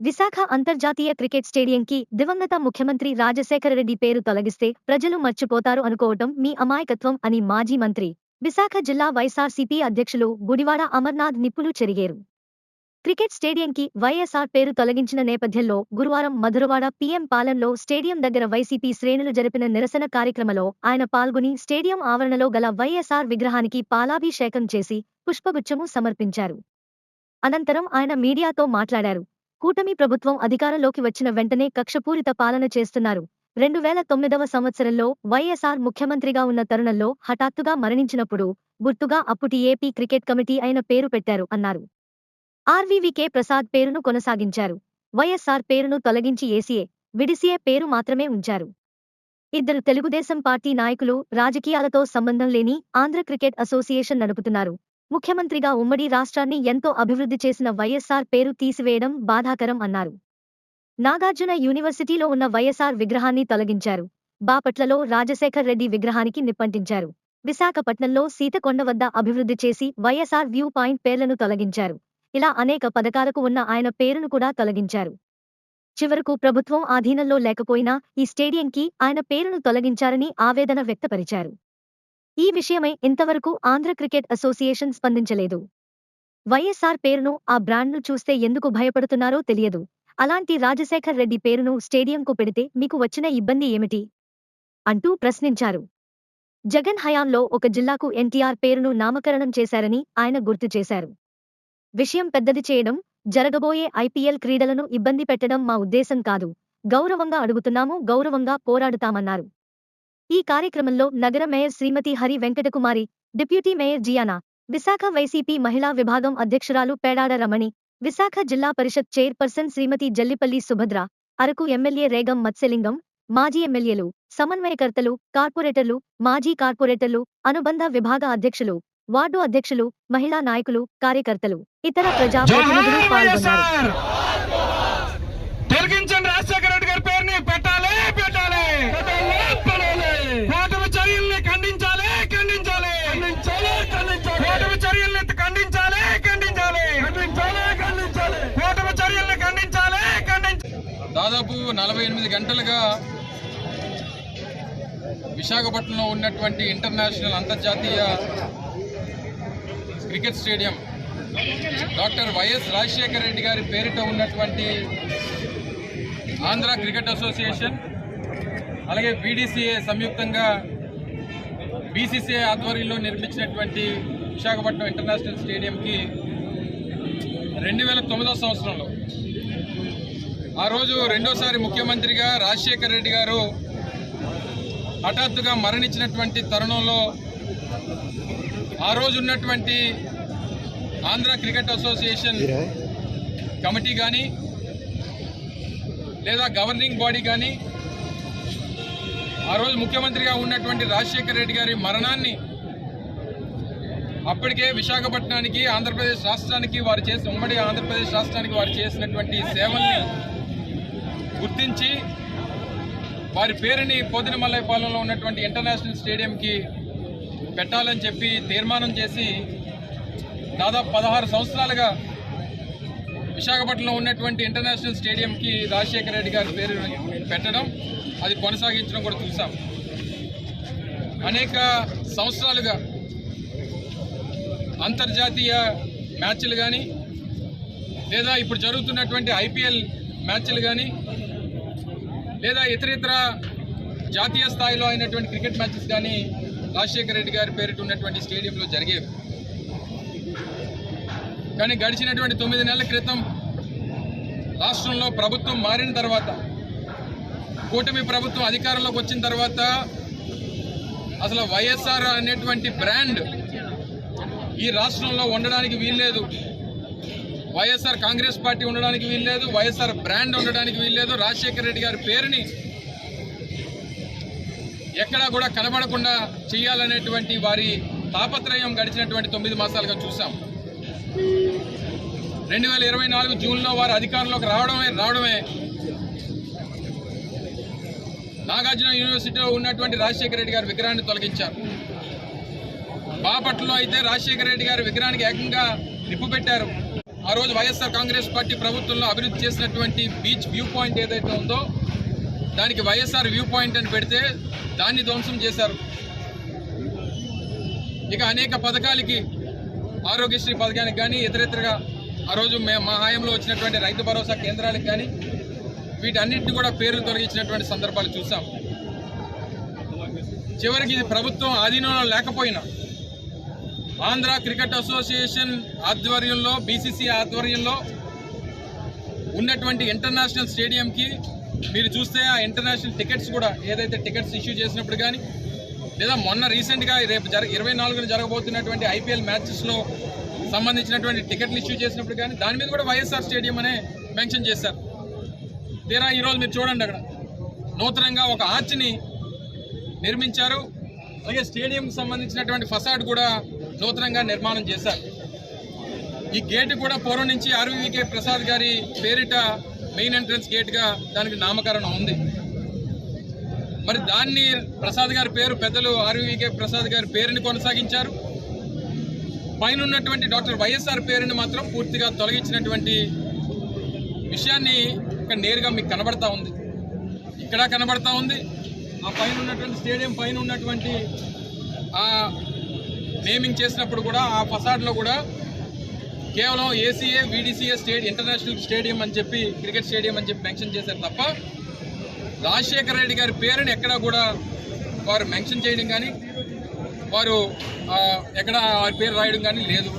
విశాఖ అంతర్జాతీయ క్రికెట్ స్టేడియంకి దివంగత ముఖ్యమంత్రి రాజశేఖర రెడ్డి పేరు తొలగిస్తే ప్రజలు మర్చిపోతారు అనుకోవటం మీ అమాయకత్వం అని మాజీ మంత్రి. విశాఖ జిల్లా వైఎస్ఆర్సీపీ అధ్యక్షులు గుడివాడ అమర్నాథ్ నిప్పులు చెరిగేరు. క్రికెట్ స్టేడియంకి వైఎస్ఆర్ పేరు తొలగించిన నేపథ్యంలో గురువారం మధురవాడ పీఎం పాలెంలో స్టేడియం దగ్గర వైసీపీ శ్రేణులు జరిపిన నిరసన కార్యక్రమంలో ఆయన పాల్గొని స్టేడియం ఆవరణలో గల వైఎస్ఆర్ విగ్రహానికి పాలాభిషేకం చేసి పుష్పగుచ్చము సమర్పించారు. అనంతరం ఆయన మీడియాతో మాట్లాడారు. కూటమి ప్రభుత్వం అధికారంలోకి వచ్చిన వెంటనే కక్షపూరిత పాలన చేస్తున్నారు. రెండు వేల తొమ్మిదవ సంవత్సరంలో వైఎస్ఆర్ ముఖ్యమంత్రిగా ఉన్న తరుణంలో హఠాత్తుగా మరణించినప్పుడు గుర్తుగా అప్పటి ఏపీ క్రికెట్ కమిటీ అయిన పేరు పెట్టారు అన్నారు. ఆర్వీవీకే ప్రసాద్ పేరును కొనసాగించారు. వైఎస్ఆర్ పేరును తొలగించి ఏసీఏ విడిసిఏ పేరు మాత్రమే ఉంచారు. ఇద్దరు తెలుగుదేశం పార్టీ నాయకులు రాజకీయాలతో సంబంధం లేని ఆంధ్ర క్రికెట్ అసోసియేషన్ నడుపుతున్నారు. ముఖ్యమంత్రిగా ఉమ్మడి రాష్ట్రాన్ని ఎంతో అభివృద్ధి చేసిన వైఎస్ఆర్ పేరు తీసివేయడం బాధాకరం అన్నారు. నాగార్జున యూనివర్సిటీలో ఉన్న వైఎస్ఆర్ విగ్రహాన్ని తొలగించారు. బాపట్లలో రాజశేఖర్ రెడ్డి విగ్రహానికి నిప్పంటించారు. విశాఖపట్నంలో సీతకొండ వద్ద అభివృద్ధి చేసి వైఎస్ఆర్ వ్యూ పాయింట్ పేర్లను తొలగించారు. ఇలా అనేక పథకాలకు ఉన్న ఆయన పేరును కూడా తొలగించారు. చివరకు ప్రభుత్వం ఆధీనంలో లేకపోయినా ఈ స్టేడియంకి ఆయన పేరును తొలగించారని ఆవేదన వ్యక్తపరిచారు. ఈ విషయమై ఇంతవరకు ఆంధ్ర క్రికెట్ అసోసియేషన్ స్పందించలేదు. వైఎస్ఆర్ పేరును ఆ బ్రాండ్ను చూస్తే ఎందుకు భయపడుతున్నారో తెలియదు. అలాంటి రాజశేఖర్ రెడ్డి పేరును స్టేడియంకు పెడితే మీకు వచ్చిన ఇబ్బంది ఏమిటి? అంటూ ప్రశ్నించారు. జగన్ హయాంలో ఒక జిల్లాకు ఎన్టీఆర్ పేరును నామకరణం చేశారని ఆయన గుర్తు చేశారు. విషయం పెద్దది చేయడం జరగబోయే ఐపీఎల్ క్రీడలను ఇబ్బంది పెట్టడం మా ఉద్దేశం కాదు. గౌరవంగా అడుగుతున్నాము గౌరవంగా పోరాడుతామన్నారు. ఈ కార్యక్రమంలో నగర mayor Srimati Hari Venkatakumari deputy mayor Jiyana Visakha YCP మహిళా విభాగం అధ్యక్షురాలు పేడాడ రమణి విశాఖ జిల్లా పరిషత్ చైర్పర్సన్ శ్రీమతి జల్లిపల్లి సుభద్ర అరకు ఎమ్మెల్యే రేగం మత్స్యలింగం మాజీ ఎమ్మెల్యేలు సమన్వయకర్తలు కార్పొరేటర్లు మాజీ కార్పొరేటర్లు అనుబంధ విభాగ అధ్యక్షులు వార్డు అధ్యక్షులు మహిళా నాయకులు కార్యకర్తలు ఇతర ప్రజాప్రతినిధులు పాల్గొన్నారు. ఖండించాలి. దాదాపు నలభై ఎనిమిది గంటలుగా విశాఖపట్నంలో ఉన్నటువంటి ఇంటర్నేషనల్ అంతర్జాతీయ cricket stadium. Doctor YS Rajasekhara Reddy గారి పేరిట ఉన్నటువంటి ఆంధ్ర క్రికెట్ అసోసియేషన్ అలాగే బీడీసీఏ సంయుక్తంగా బీసీసీఐ ఆధ్వర్యంలో నిర్మించినటువంటి విశాఖపట్నం ఇంటర్నేషనల్ స్టేడియంకి రెండు వేల తొమ్మిదో సంవత్సరంలో. ఆ రోజు రెండోసారి ముఖ్యమంత్రిగా రాజశేఖర రెడ్డి గారు హఠాత్తుగా మరణించినటువంటి తరుణంలో ఆ రోజు ఉన్నటువంటి ఆంధ్ర క్రికెట్ అసోసియేషన్ కమిటీ కానీ లేదా గవర్నింగ్ బాడీ కానీ ఆ రోజు ముఖ్యమంత్రిగా ఉన్నటువంటి రాజశేఖర రెడ్డి గారి మరణాన్ని అప్పటికే విశాఖపట్నానికి ఆంధ్రప్రదేశ్ రాష్ట్రానికి వారు చేసిన ఉమ్మడి ఆంధ్రప్రదేశ్ రాష్ట్రానికి వారు చేసినటువంటి సేవల్ని గుర్తించి వారి పేరుని పోతినమల్లైపాలెంలో ఉన్నటువంటి ఇంటర్నేషనల్ స్టేడియంకి పెట్టాలని చెప్పి తీర్మానం చేసి దాదాపు పదహారు సంవత్సరాలుగా విశాఖపట్నంలో ఉన్నటువంటి ఇంటర్నేషనల్ స్టేడియంకి రాజశేఖర రెడ్డి గారి పేరు పెట్టడం అది కొనసాగించడం కూడా చూసాం అనేక సంవత్సరాలుగా అంతర్జాతీయ మ్యాచ్లు కానీ లేదా ఇప్పుడు జరుగుతున్నటువంటి ఐపీఎల్ మ్యాచ్లు కానీ లేదా ఇతర ఇతర జాతీయ స్థాయిలో అయినటువంటి క్రికెట్ మ్యాచెస్ కానీ రాజశేఖర రెడ్డి గారి పేరిట ఉన్నటువంటి స్టేడియంలో జరిగేవి కానీ గడిచినటువంటి తొమ్మిది నెలల క్రితం రాష్ట్రంలో ప్రభుత్వం మారిన తర్వాత కూటమి ప్రభుత్వం అధికారంలోకి వచ్చిన తర్వాత అసలు వైఎస్ఆర్ అనేటువంటి బ్రాండ్ ఈ రాష్ట్రంలో ఉండడానికి వీల్లేదు. వైఎస్ఆర్ కాంగ్రెస్ పార్టీ ఉండడానికి వీల్లేదు వైఎస్ఆర్ బ్రాండ్ ఉండడానికి వీల్లేదు. రాజశేఖర రెడ్డి గారి పేరుని ఎక్కడా కూడా కనబడకుండా చేయాలనేటువంటి వారి తాపత్రయం గడిచినటువంటి తొమ్మిది మాసాలుగా చూసాం రెండు వేల ఇరవై నాలుగు జూన్లో వారు అధికారంలోకి రావడమే రావడమే. నాగార్జున యూనివర్సిటీలో ఉన్నటువంటి రాజశేఖర రెడ్డి గారి విగ్రహాన్ని తొలగించారు. బాపట్లలో అయితే రాజశేఖర రెడ్డి గారి విగ్రహానికి ఏకంగా నిప్పు పెట్టారు. ఆ రోజు వైఎస్ఆర్ కాంగ్రెస్ పార్టీ ప్రభుత్వంలో అభివృద్ధి చేసినటువంటి బీచ్ వ్యూ పాయింట్ ఏదైతే ఉందో దానికి వైఎస్ఆర్ వ్యూ పాయింట్ అని పెడితే దాన్ని ధ్వంసం చేశారు. ఇక అనేక పథకాలకి ఆరోగ్యశ్రీ పథకానికి కానీ ఇతరితరగా ఆ రోజు మే- మా హాయంలో వచ్చినటువంటి రైతు భరోసా కేంద్రాలకు కానీ వీటన్నిటిని కూడా పేర్లు తొలగించినటువంటి సందర్భాలు చూసాం. చివరికి ఇది ప్రభుత్వం ఆధీనంలో లేకపోయినా ఆంధ్ర క్రికెట్ అసోసియేషన్ ఆధ్వర్యంలో బీసీసీ ఆధ్వర్యంలో ఉన్నటువంటి ఇంటర్నేషనల్ స్టేడియంకి మీరు చూస్తే ఆ ఇంటర్నేషనల్ టికెట్స్ కూడా ఏదైతే టికెట్స్ ఇష్యూ చేసినప్పుడు కానీ లేదా మొన్న రీసెంట్గా రేపు జర ఇరవై నాలుగున జరగబోతున్నటువంటి ఐపీఎల్ మ్యాచెస్లో సంబంధించినటువంటి టికెట్లు ఇష్యూ చేసినప్పుడు కానీ దాని మీద కూడా వైఎస్ఆర్ స్టేడియం అనే మెన్షన్ చేశారు. తీరా ఈరోజు మీరు చూడండి అక్కడ. నూతనంగా ఒక ఆర్చ్ని నిర్మించారు. అలాగే స్టేడియంకి సంబంధించినటువంటి ఫసాడ్ కూడా నూతనంగా నిర్మాణం చేశారు. ఈ గేట్ కూడా పూర్వం నుంచి ఆర్వీకే ప్రసాద్ గారి పేరిట మెయిన్ ఎంట్రన్స్ గేట్గా దానికి నామకరణం ఉంది. మరి దాన్ని ప్రసాద్ గారి పేరు పెద్దలు ఆర్వీకే ప్రసాద్ గారి పేరుని కొనసాగించారు. పైన ఉన్నటువంటి డాక్టర్ వైఎస్ఆర్ పేరుని మాత్రం పూర్తిగా తొలగించినటువంటి విషయాన్ని ఇక్కడ నేరుగా మీకు కనబడతా ఉంది. ఇక్కడ కనబడతా ఉంది. ఆ పైన ఉన్నటువంటి స్టేడియం పైన ఉన్నటువంటి ఆ నేమింగ్ చేసినప్పుడు కూడా ఆ ఫసాడ్లో కూడా కేవలం ACA VDCA state international stadium అని చెప్పి క్రికెట్ స్టేడియం అని చెప్పి మెన్షన్ చేశారు తప్ప రాజశేఖర రెడ్డి గారి పేరుని ఎక్కడా కూడా వారు మెన్షన్ చేయడం కానీ వారు ఎక్కడ వారి పేరు రాయడం కానీ లేదు.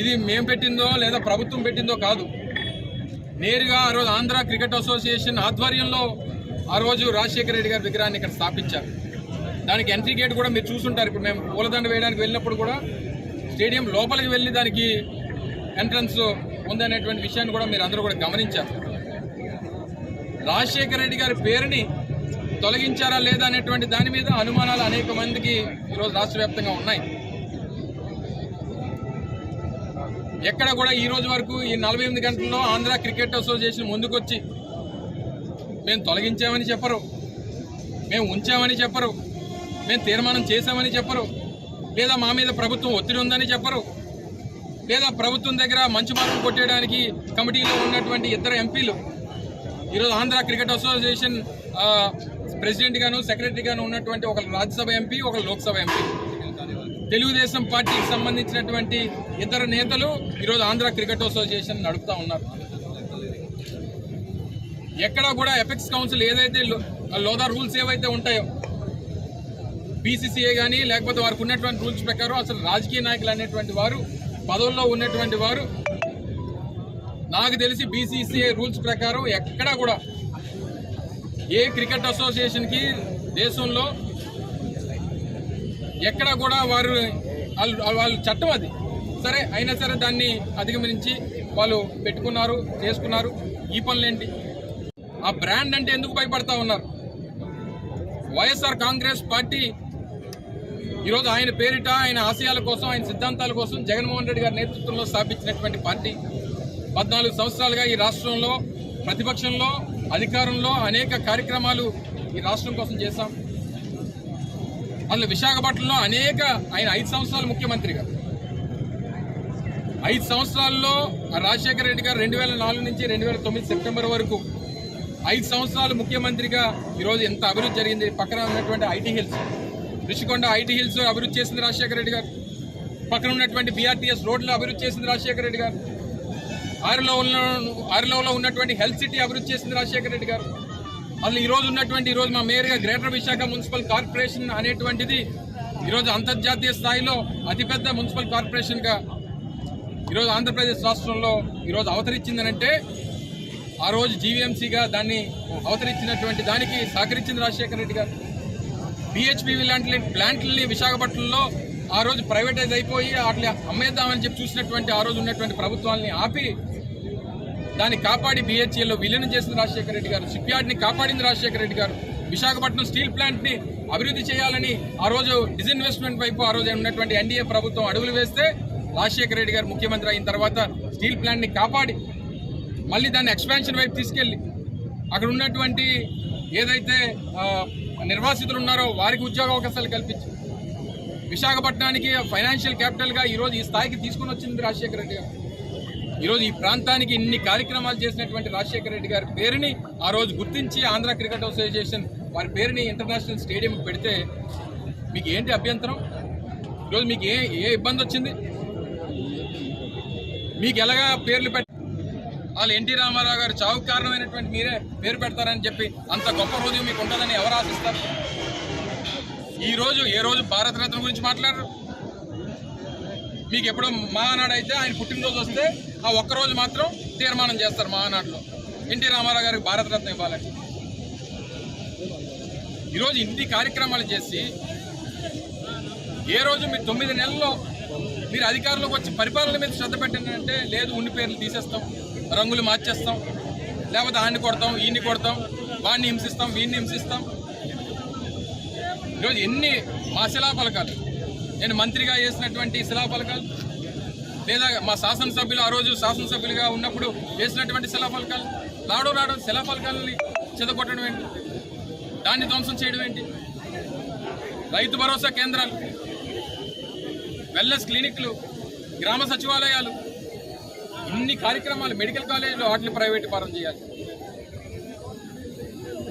ఇది మేము పెట్టిందో లేదా ప్రభుత్వం పెట్టిందో కాదు. నేరుగా ఆ రోజు ఆంధ్ర క్రికెట్ అసోసియేషన్ ఆధ్వర్యంలో ఆ రోజు రాజశేఖర రెడ్డి గారి విగ్రహాన్ని ఇక్కడ స్థాపించారు. దానికి ఎంట్రీ గేట్ కూడా మీరు చూసుంటారు. ఇప్పుడు మేము పూలదండ వేయడానికి వెళ్ళినప్పుడు కూడా స్టేడియం లోపలికి వెళ్ళి దానికి ఎంట్రన్స్ ఉందనేటువంటి విషయాన్ని కూడా మీరు అందరూ కూడా గమనించారు. రాజశేఖర రెడ్డి గారి పేరుని తొలగించారా లేదా అనేటువంటి దాని మీద అనుమానాలు అనేక మందికి ఈరోజు రాష్ట్ర వ్యాప్తంగా ఉన్నాయి. ఎక్కడ కూడా ఈ రోజు వరకు ఈ నలభై ఎనిమిది గంటల్లో ఆంధ్ర క్రికెట్ అసోసియేషన్ ముందుకొచ్చి మేము తొలగించామని చెప్పరు మేము ఉంచామని చెప్పరు మేము తీర్మానం చేశామని చెప్పరు లేదా మా మీద ప్రభుత్వం ఒత్తిడి ఉందని చెప్పరు లేదా ప్రభుత్వం దగ్గర మంచి మార్కులు కొట్టేయడానికి కమిటీలో ఉన్నటువంటి ఇద్దరు ఎంపీలు ఈరోజు ఆంధ్ర క్రికెట్ అసోసియేషన్ ప్రెసిడెంట్ గాను సెక్రటరీ గాను ఉన్నటువంటి ఒక రాజ్యసభ ఎంపీ ఒక లోక్సభ ఎంపీ. తెలుగుదేశం పార్టీకి సంబంధించినటువంటి ఇద్దరు నేతలు ఈరోజు ఆంధ్ర క్రికెట్ అసోసియేషన్ నడుపుతా ఉన్నారు. ఎక్కడ కూడా ఎపెక్స్ కౌన్సిల్ ఏదైతే లోదా రూల్స్ ఏవైతే ఉంటాయో బీసీసీఏ కానీ లేకపోతే వారికి ఉన్నటువంటి రూల్స్ ప్రకారం అసలు రాజకీయ నాయకులు అనేటువంటి వారు పదవుల్లో ఉన్నటువంటి వారు నాకు తెలిసి బీసీసీఐ రూల్స్ ప్రకారం ఎక్కడా కూడా ఏ క్రికెట్ అసోసియేషన్కి దేశంలో ఎక్కడ కూడా వారు వాళ్ళు వాళ్ళ చట్టం అది. సరే అయినా సరే దాన్ని అధిగమించి వాళ్ళు పెట్టుకున్నారు చేసుకున్నారు. ఈ పనులేంటి? ఆ బ్రాండ్ అంటే ఎందుకు భయపడతా ఉన్నారు? వైఎస్ఆర్ కాంగ్రెస్ పార్టీ ఈరోజు ఆయన పేరిట ఆయన ఆశయాల కోసం ఆయన సిద్ధాంతాల కోసం జగన్మోహన్ రెడ్డి గారి నేతృత్వంలో స్థాపించినటువంటి పార్టీ. పద్నాలుగు సంవత్సరాలుగా ఈ రాష్ట్రంలో ప్రతిపక్షంలో అధికారంలో అనేక కార్యక్రమాలు ఈ రాష్ట్రం కోసం చేశాం. అందులో విశాఖపట్నంలో అనేక ఆయన ఐదు సంవత్సరాలు ముఖ్యమంత్రిగా ఐదు సంవత్సరాల్లో రాజశేఖర రెడ్డి గారు రెండు వేల నాలుగు నుంచి రెండు వేల తొమ్మిది సెప్టెంబర్ వరకు ఐదు సంవత్సరాలు ముఖ్యమంత్రిగా ఈరోజు ఎంత అభివృద్ధి జరిగింది పక్కన ఉన్నటువంటి IT hills. Rushikonda IT hills అభివృద్ధి చేసింది రాజశేఖర రెడ్డి గారు. పక్కన ఉన్నటువంటి బీఆర్టీఎస్ రోడ్లు అభివృద్ధి చేసింది రాజశేఖర రెడ్డి గారు. ఆరులో ఉన్న ఉన్నటువంటి హెల్త్ సిటీ అభివృద్ధి చేసింది రాజశేఖర రెడ్డి గారు. అసలు ఈరోజు ఉన్నటువంటి ఈ రోజు మా మేయర్గా గ్రేటర్ విశాఖ మున్సిపల్ కార్పొరేషన్ అనేటువంటిది ఈరోజు అంతర్జాతీయ స్థాయిలో అతిపెద్ద మున్సిపల్ కార్పొరేషన్గా ఈరోజు ఆంధ్రప్రదేశ్ రాష్ట్రంలో ఈరోజు అవతరించిందనంటే ఆ రోజు జీవీఎంసీగా దాన్ని అవతరించినటువంటి దానికి సహకరించింది రాజశేఖర రెడ్డి గారు. బిహెచ్పివి లాంటి ప్లాంట్లని విశాఖపట్నంలో ఆ రోజు ప్రైవేటైజ్ అయిపోయి వాటిని అమ్మేద్దామని చెప్పి చూసినటువంటి ఆ రోజు ఉన్నటువంటి ప్రభుత్వాలని ఆపి దాన్ని కాపాడి బిహెచ్ఏలో విలీనం చేసింది రాజశేఖర రెడ్డి గారు. షిప్ యార్డ్ని కాపాడింది రాజశేఖర రెడ్డి గారు. విశాఖపట్నం స్టీల్ ప్లాంట్ని అభివృద్ధి చేయాలని ఆ రోజు డిజిన్వెస్ట్మెంట్ వైపు ఆ రోజు ఉన్నటువంటి ఎన్డీఏ ప్రభుత్వం అడుగులు వేస్తే రాజశేఖర రెడ్డి గారు ముఖ్యమంత్రి అయిన తర్వాత స్టీల్ ప్లాంట్ని కాపాడి మళ్ళీ దాన్ని ఎక్స్పాన్షన్ వైపు తీసుకెళ్ళి అక్కడ ఉన్నటువంటి ఏదైతే నిర్వాసితులు ఉన్నారో వారికి ఉద్యోగ అవకాశాలు కల్పించి. విశాఖపట్నానికి ఫైనాన్షియల్ క్యాపిటల్గా ఈరోజు ఈ స్థాయికి తీసుకుని వచ్చింది రాజశేఖర రెడ్డి గారు. ఈరోజు ఈ ప్రాంతానికి ఇన్ని కార్యక్రమాలు చేసినటువంటి రాజశేఖర రెడ్డి గారి పేరుని ఆ రోజు గుర్తించి ఆంధ్ర క్రికెట్ అసోసియేషన్ వారి పేరుని ఇంటర్నేషనల్ స్టేడియం పెడితే మీకు ఏంటి అభ్యంతరం? ఈరోజు మీకు ఏ ఏ ఇబ్బంది వచ్చింది? మీకు ఎలాగా పేర్లు పెట్టి వాళ్ళు ఎన్టీ రామారావు గారు చావుకు కారణమైనటువంటి మీరే పేరు పెడతారని చెప్పి అంత గొప్ప రోజు మీకు ఉంటుందని ఎవరు ఆశిస్తారు? ఈరోజు ఏ రోజు భారతరత్న గురించి మాట్లాడరు? మీకు ఎప్పుడో మహానాడు అయితే ఆయన పుట్టినరోజు వస్తే ఆ ఒక్క రోజు మాత్రం తీర్మానం చేస్తారు మహానాడులో. ఎన్టీ రామారావు గారికి భారతరత్న ఇవ్వాలని ఈరోజు ఇన్ని కార్యక్రమాలు చేసి ఏ రోజు మీరు తొమ్మిది నెలల్లో మీరు అధికారంలోకి వచ్చి పరిపాలన మీద శ్రద్ధ పెట్టండి అంటే లేదు ఉన్ని పేర్లు తీసేస్తాం. రంగులు మార్చేస్తాం. లేకపోతే ఆడిని కొడతాం ఈయన్ని కొడతాం వాడిని హింసిస్తాం వీడిని హింసిస్తాం. ఈరోజు ఎన్ని మా శిలాఫలకాలు? నేను మంత్రిగా చేసినటువంటి శిలాఫలకాలు లేదా మా శాసనసభ్యులు ఆ రోజు శాసనసభ్యులుగా ఉన్నప్పుడు వేసినటువంటి శిలాఫలకాలు రావడం రావడం శిలాఫలకాలని చెదగొట్టడం ఏంటి? దాన్ని ధ్వంసం చేయడం ఏంటి? రైతు భరోసా కేంద్రాలు వెల్నెస్ క్లినిక్లు గ్రామ సచివాలయాలు ఇన్ని కార్యక్రమాలు మెడికల్ కాలేజీలు వాటిని ప్రైవేట్ పరం చేయాలి.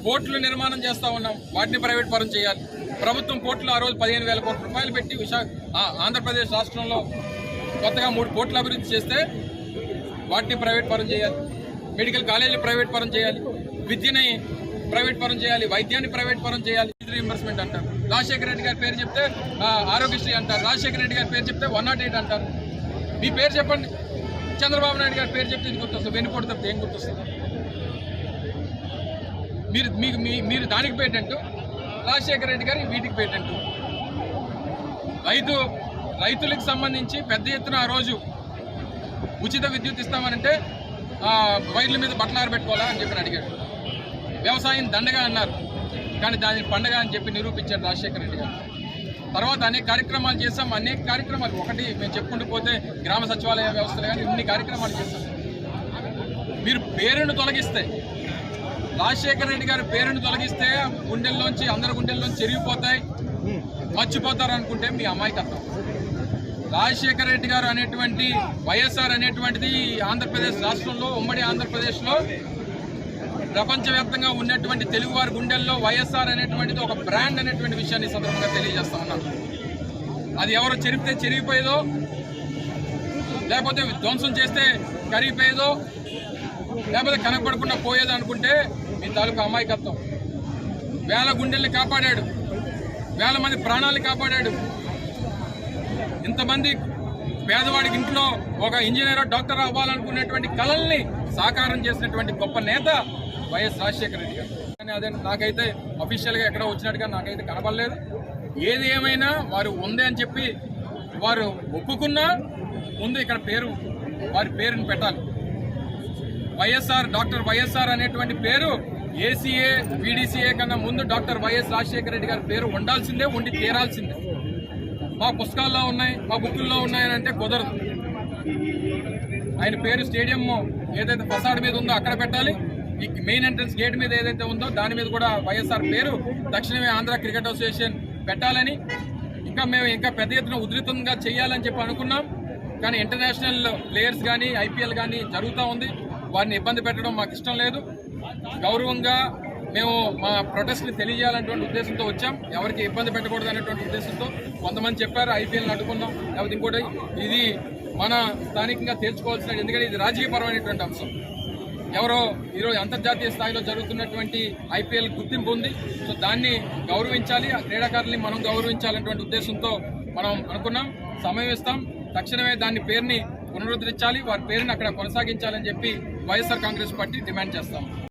పోర్టులు నిర్మాణం చేస్తా ఉన్నాం వాటిని ప్రైవేట్ పరం చేయాలి. ప్రభుత్వం పోర్టులు ఆ రోజు పదిహేను వేల కోట్ల రూపాయలు పెట్టి విశాఖ ఆంధ్రప్రదేశ్ రాష్ట్రంలో కొత్తగా మూడు కోట్లు అభివృద్ధి చేస్తే వాటిని ప్రైవేట్ పరం చేయాలి. మెడికల్ కాలేజీలు ప్రైవేట్ పరం చేయాలి. విద్యని ప్రైవేట్ పరం చేయాలి. వైద్యాన్ని ప్రైవేట్ పరం చేయాలి. రీఎంబర్స్మెంట్ అంటారు. రాజశేఖర రెడ్డి గారి పేరు చెప్తే ఆరోగ్యశ్రీ అంటారు. రాజశేఖర రెడ్డి గారి పేరు చెప్తే వన్ నాట్ ఎయిట్ అంటారు. మీ పేరు చెప్పండి. చంద్రబాబు నాయుడు గారి పేరు చెప్తే ఇది గుర్తొస్తుంది. వెన్నుపోటు తప్పితే ఏం గుర్తొస్తుంది? మీరు మీకు మీ మీరు దానికి పేటెంట్ రాజశేఖర రెడ్డి గారి వీటికి పేటెంట్. రైతు రైతులకు సంబంధించి పెద్ద ఎత్తున ఆ రోజు ఉచిత విద్యుత్ ఇస్తామనంటే ఆ, వైర్ల మీద బట్టలు ఆరబెట్టుకోవాలా అని చెప్పి అడిగాడు. వ్యవసాయం దండగా అన్నారు. కానీ దానిని పండగ అని చెప్పి నిరూపించారు రాజశేఖర రెడ్డి గారు. తర్వాత అనేక కార్యక్రమాలు చేశాం. అనేక కార్యక్రమాలు. ఒకటి మేము చెప్పుకుంటూ పోతే గ్రామ సచివాలయ వ్యవస్థలు కానీ ఇన్ని కార్యక్రమాలు చేస్తాం మీరు పేరును తొలగిస్తే రాజశేఖర రెడ్డి గారి పేరును తొలగిస్తే గుండెల్లోంచి అందరి గుండెల్లోంచి చెరిగిపోతాయి. మర్చిపోతారు అనుకుంటే మీ అమాయకత్వం. రాజశేఖర రెడ్డి గారు అనేటువంటి వైఎస్ఆర్ అనేటువంటిది ఈ ఆంధ్రప్రదేశ్ రాష్ట్రంలో ఉమ్మడి ఆంధ్రప్రదేశ్లో ప్రపంచవ్యాప్తంగా ఉన్నటువంటి తెలుగువారి గుండెల్లో వైఎస్ఆర్ అనేటువంటిది ఒక బ్రాండ్ అనేటువంటి విషయాన్ని సందర్భంగా తెలియజేస్తా ఉన్నాను. అది ఎవరు చెరిపితే చెరిగిపోయేదో లేకపోతే ధ్వంసం చేస్తే కరిగిపోయేదో లేకపోతే కనపడకుండా పోయేది అనుకుంటే మీ తాలూకు అమాయకత్వం. వేల గుండెల్ని కాపాడాడు. వేల మంది ప్రాణాలు కాపాడాడు. ఇంతమంది పేదవాడికి ఇంట్లో ఒక ఇంజనీర్ డాక్టర్ అవ్వాలనుకునేటువంటి కళల్ని సాకారం చేసినటువంటి గొప్ప నేత వైఎస్ రాజశేఖర రెడ్డి గారు. కానీ అదే నాకైతే అఫీషియల్గా ఎక్కడ వచ్చినట్టుగా నాకైతే కనపడలేదు. ఏది ఏమైనా వారు ఉంది అని చెప్పి వారు ఒప్పుకున్నా ముందు ఇక్కడ పేరు వారి పేరుని పెట్టాలి. వైఎస్ఆర్ డాక్టర్ వైఎస్ఆర్ అనేటువంటి పేరు ఏసీఏ బీడీసీఏ కన్నా ముందు డాక్టర్ వైఎస్ రాజశేఖర రెడ్డి గారి పేరు ఉండాల్సిందే ఉండి తీరాల్సిందే. మా పుస్తకాల్లో ఉన్నాయి మా బుక్కుల్లో ఉన్నాయని అంటే కుదరదు. ఆయన పేరు స్టేడియం ఏదైతే ఫసాడ్ మీద ఉందో అక్కడ పెట్టాలి. ఈ మెయిన్ ఎంట్రన్స్ గేట్ మీద ఏదైతే ఉందో దాని మీద కూడా వైఎస్ఆర్ పేరు దక్షిణమే ఆంధ్ర క్రికెట్ అసోసియేషన్ పెట్టాలని. ఇంకా మేము ఇంకా పెద్ద ఎత్తున ఉధృతంగా చేయాలని చెప్పి అనుకున్నాం. కానీ ఇంటర్నేషనల్ ప్లేయర్స్ కానీ ఐపీఎల్ కానీ జరుగుతూ ఉంది. వారిని ఇబ్బంది పెట్టడం మాకు ఇష్టం లేదు. గౌరవంగా మేము మా ప్రొటెస్ట్ని తెలియజేయాలనేటువంటి ఉద్దేశంతో వచ్చాం. ఎవరికి ఇబ్బంది పెట్టకూడదు అనేటువంటి ఉద్దేశంతో కొంతమంది చెప్పారు ఐపీఎల్ని అడ్డుకుందాం లేకపోతే ఇంకోటి ఇది మన స్థానికంగా తేల్చుకోవాల్సిన ఎందుకంటే ఇది రాజకీయపరమైనటువంటి అంశం. ఎవరో ఈరోజు అంతర్జాతీయ స్థాయిలో జరుగుతున్నటువంటి ఐపీఎల్ గుర్తింపు ఉంది. సో దాన్ని గౌరవించాలి. ఆ క్రీడాకారుల్ని మనం గౌరవించాలనేటువంటి ఉద్దేశంతో మనం అనుకున్నాం. సమయం ఇస్తాం. తక్షణమే దాని పేరుని పునరుద్ధరించాలి. వారి పేరుని అక్కడ కొనసాగించాలని చెప్పి వైఎస్ఆర్ కాంగ్రెస్ పార్టీ డిమాండ్ చేస్తాం.